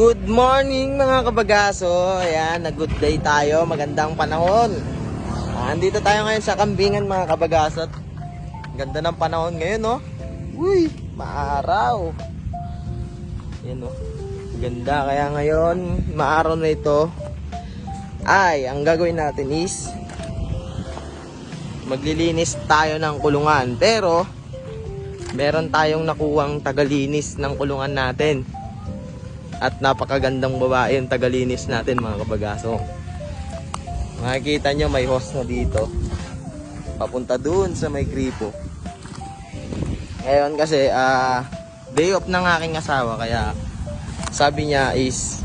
Good morning mga kabagaso. Ayan, na good day tayo. Magandang panahon. Ah, andito tayo ngayon sa kambingan mga kabagaso. Ganda ng panahon ngayon, no? Uy, maaraw. Ayan, no? Ganda. Kaya ngayon, maaraw na ito. Ay, ang gagawin natin is maglilinis tayo ng kulungan. Pero, meron tayong nakuwang tagalinis ng kulungan natin. At napakagandang babae yung tagalinis natin mga kabagaso. Makikita nyo may host na dito. Papunta dun sa may kripo. Ngayon kasi ah day off ng aking asawa kaya sabi niya is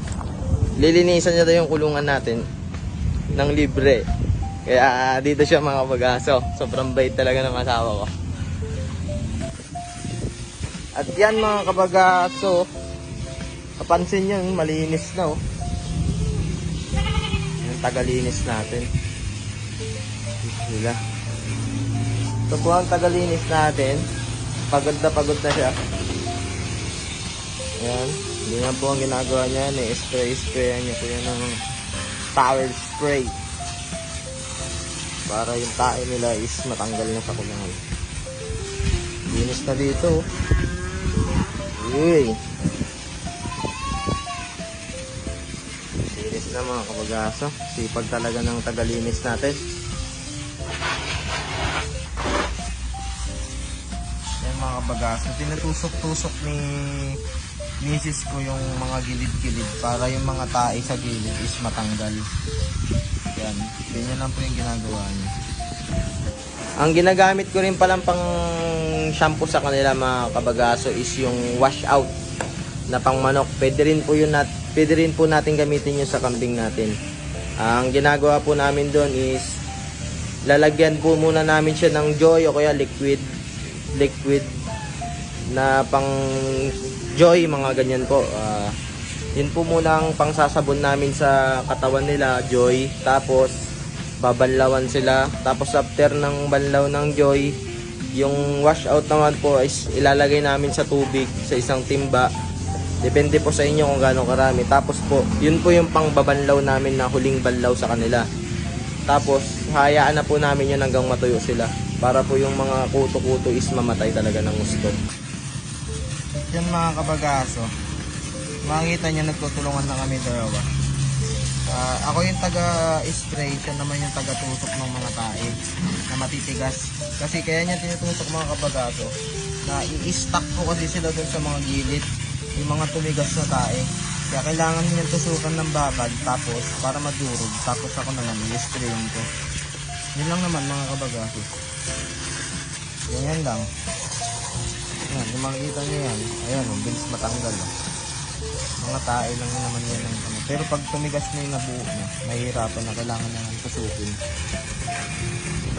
lilinisan niya daw yung kulungan natin ng libre. Kaya ah, dito siya mga kabagaso. Sobrang bait talaga ng asawa ko. At yan mga kabagaso, Kapansin nyo, malinis na oh. Yung tagalinis natin. Sila. Ito po ang tagalinis natin. Pagod na pagod na siya. Ayan. Hindi na po ang ginagawa niya. I-spray-sprayan niya po yan ng towel spray. Para yung tae nila is matanggal na sa kulangan. Linis na dito. oh. Uy. Na mga kabagaso. Sipag talaga ng tagalinis natin. Yan mga kabagaso. Tinutusok-tusok ni misis ko yung mga gilid-gilid para yung mga tae sa gilid is matanggal. Yan. Ganyan lang po yung ginagawa niya. Ang ginagamit ko rin palang pang shampoo sa kanila mga kabagaso is yung wash out na pang manok. Pwede rin po yun nat pwede rin po natin gamitin yun sa kambing natin. Ang ginagawa po namin doon is lalagyan po muna namin siya ng joy o kaya liquid liquid na pang joy mga ganyan po. Ah, yun po muna ang pangsasabon namin sa katawan nila, joy. Tapos babanlawan sila. Tapos after ng banlaw ng joy, yung wash out naman po is ilalagay namin sa tubig sa isang timba. Depende po sa inyo kung gaano karami. Tapos po, yun po yung pangbabanlaw namin na huling banlaw sa kanila. Tapos, hayaan na po namin yun hanggang matuyo sila. Para po yung mga kuto-kuto is mamatay talaga ng gusto. Yan mga kabagaso. Makikita nyo nagtutulungan na kami dalawa. Ah, ako yung taga-spray, siya naman yung taga-tutok ng mga tae na matitigas. Kasi kaya niya tinutusok mga kabagaso na i-stack ko kasi sila dun sa mga gilid, yung mga tumigas na tae. Kaya kailangan niya tusukan ng babad tapos para madurog. Tapos ako naman i-sprayin ko. Yun lang naman mga kabagaso. Ganyan lang. Yan, kung makikita niyo yan, ayan, ang bilis matanggal. Oh. Mga tae lang yun naman yan ng ano. Pero pag tumigas na yung nabuo niya, mahirapan na kailangan na nang tusukin.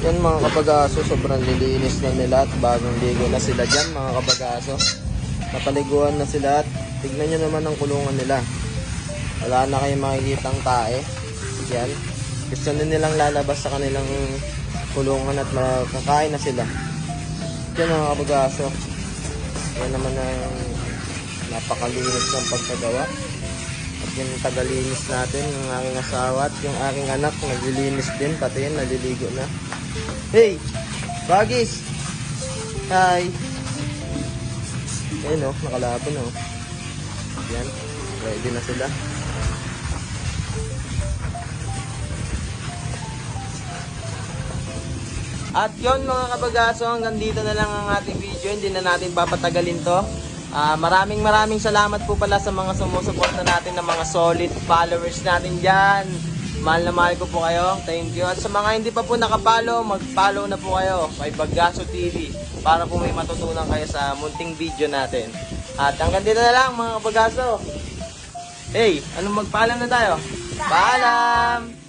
Yan mga kabagaso, sobrang lilinis na nila at bagong ligo na sila dyan mga kabagaso. Napaliguan na sila at tignan nyo naman ang kulungan nila. Wala na kayong makikitang tae. Yan. Gusto na nilang lalabas sa kanilang kulungan at makakain na sila. Yan mga kabagaso. Yan naman ang napakalinis ng pagkagawa. At yung tagalinis natin, yung aking asawa at yung aking anak, naglilinis din, pati yan, naliligo na. Hey! Bagis! Hi! Ayun o, nakalaban o. Yan, ready na sila. At yon mga kabagaso, hanggang dito na lang ang ating video. Hindi na natin papatagalin to. Ah, maraming maraming salamat po pala sa mga sumusuporta natin ng mga solid followers natin dyan. Mahal na mahal ko po kayo. Thank you. At sa mga hindi pa po nakapalo, mag-follow na po kayo kay Bagaso TV para po may matutunan kayo sa munting video natin. At hanggang dito na lang mga kabagaso. Hey, anong magpaalam na tayo? Paalam!